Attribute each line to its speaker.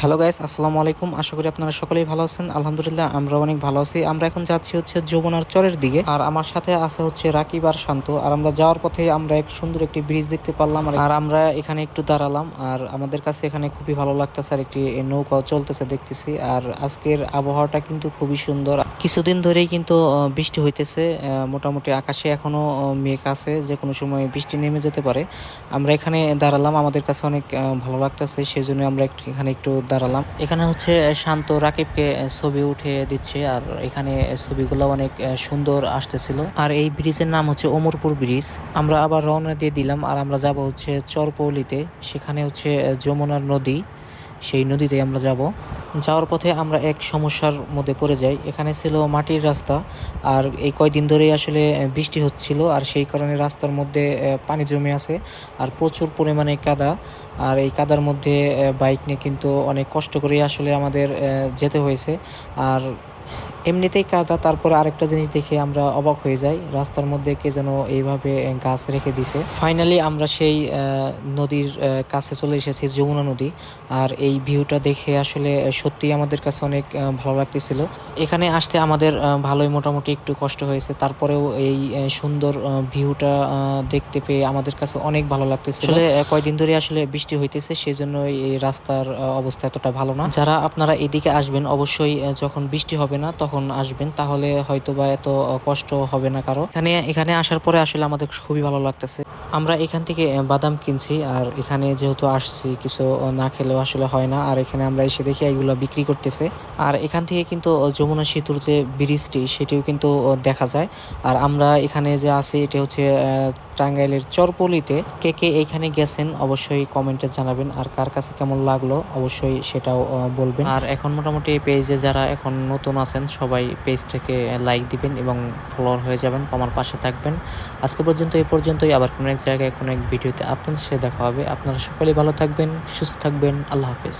Speaker 1: Hello guys আসসালামু আলাইকুম আশা করি আপনারা সকলেই ভালো আছেন। আলহামদুলিল্লাহ আমরা অনেক ভালো আছি। আমরা এখন যাচ্ছি হচ্ছে যমুনার চরের দিকে। আর আমার সাথে আছে হচ্ছে রাকিব আর শান্ত। আর আমরা যাওয়ার পথে আমরা এক সুন্দর একটি ব্রিজ দেখতে পারলাম। আর- আমরা এখানে একটু দাঁড়ালাম। আর আমাদের কাছে এখানে খুবই ভালো লাগতেছে আর একটি নৌকাও চলতেছে দেখতেছি। আর আজকের আবহাওয়াটা কিন্তু খুবই সুন্দর। কিছুদিন ধরেই কিন্তু বৃষ্টি হইতেছে। মোটামুটি আকাশে এখনও মেঘ আছে। যে কোনো সময় বৃষ্টি নেমে যেতে পারে। আমরা এখানে দাঁড়ালাম। আমাদের কাছে অনেক ভালো লাগতেছে। সেই জন্য আমরা এখানে একটু দাঁড়ালাম। এখানে হচ্ছে শান্ত রাকিবকে ছবি উঠে দিচ্ছে। আর এখানে ছবিগুলো অনেক সুন্দর আসতেছিল। আর এই ব্রিজের নাম হচ্ছে অমরপুর ব্রিজ। আমরা আবার রওনা দিয়ে দিলাম। আর আমরা যাব হচ্ছে চরপৌলিতে। সেখানে হচ্ছে যমুনার নদী। সেই নদীতে আমরা যাব। যাওয়ার পথে আমরা এক সমস্যার মধ্যে পড়ে যাই। এখানে ছিল মাটির রাস্তা আর এই কয়দিন ধরেই আসলে বৃষ্টি হচ্ছিল আর সেই কারণে রাস্তার মধ্যে পানি জমে আছে আর প্রচুর পরিমাণে কাদা আর এই কাদার মধ্যে বাইক নিয়ে কিন্তু অনেক কষ্ট করেই আসলে আমাদের যেতে হয়েছে। আর এমনিতেই কাদা, তারপরে আরেকটা জিনিস দেখে আমরা অবাক হয়ে যাই। রাস্তার মধ্যে কে যেন এইভাবে গাছ রেখে দিছে। ফাইনালি আমরা সেই নদীর কাছে চলে এসেছি, যমুনা নদী। আর এই ভিউটা দেখে আসলে সত্যি আমাদের কাছে অনেক ভালো লাগতেছিল। এখানে আসতে আমাদের ভালোই মোটামুটি একটু কষ্ট হয়েছে। তারপরেও এই সুন্দর ভিউটা দেখতে পেয়ে আমাদের কাছে অনেক ভালো লাগতেছিল। আসলে কয়দিন ধরে আসলে বৃষ্টি হইতেছে সেই জন্য এই রাস্তার অবস্থা এতটা ভালো না। যারা আপনারা এদিকে আসবেন, অবশ্যই যখন বৃষ্টি হবে না, তখন আসবেন, তাহলে হয়তো বা এত কষ্ট হবে না কারও। এখানে এখানে আসার পরে আসলে আমাদের খুবই ভালো লাগতেছে। আমরা এখান থেকে বাদাম কিনছি, আর এখানে যেহেতু আসছি, কিছু না খেলেও আসলে হয় না। আর এখানে আমরা এসে দেখি এগুলো বিক্রি করতেছে। আর এখান থেকে কিন্তু যমুনা সেতুর যে ব্রিজটি, সেটিও কিন্তু দেখা যায়। আর আমরা এখানে যে আছি, এটা হচ্ছে টাঙ্গাইলের চরপলিতে কে কে এইখানে গেছেন অবশ্যই কমেন্টে জানাবেন। আর কার কাছে কেমন লাগল অবশ্যই সেটাও বলবেন। আর এখন মোটামুটি এই পেজে যারা এখন নতুন আছেন, সবাই পেজটাকে লাইক দিবেন এবং ফলোয়ার হয়ে যাবেন, আমার পাশে থাকবেন। আজকে পর্যন্ত এই পর্যন্তই। আবার কোনো এক জায়গায়, কোনো এক ভিডিওতে আপনাদের সাথে দেখা হবে। আপনারা সকলেই ভালো থাকবেন, সুস্থ থাকবেন। আল্লাহ হাফিজ।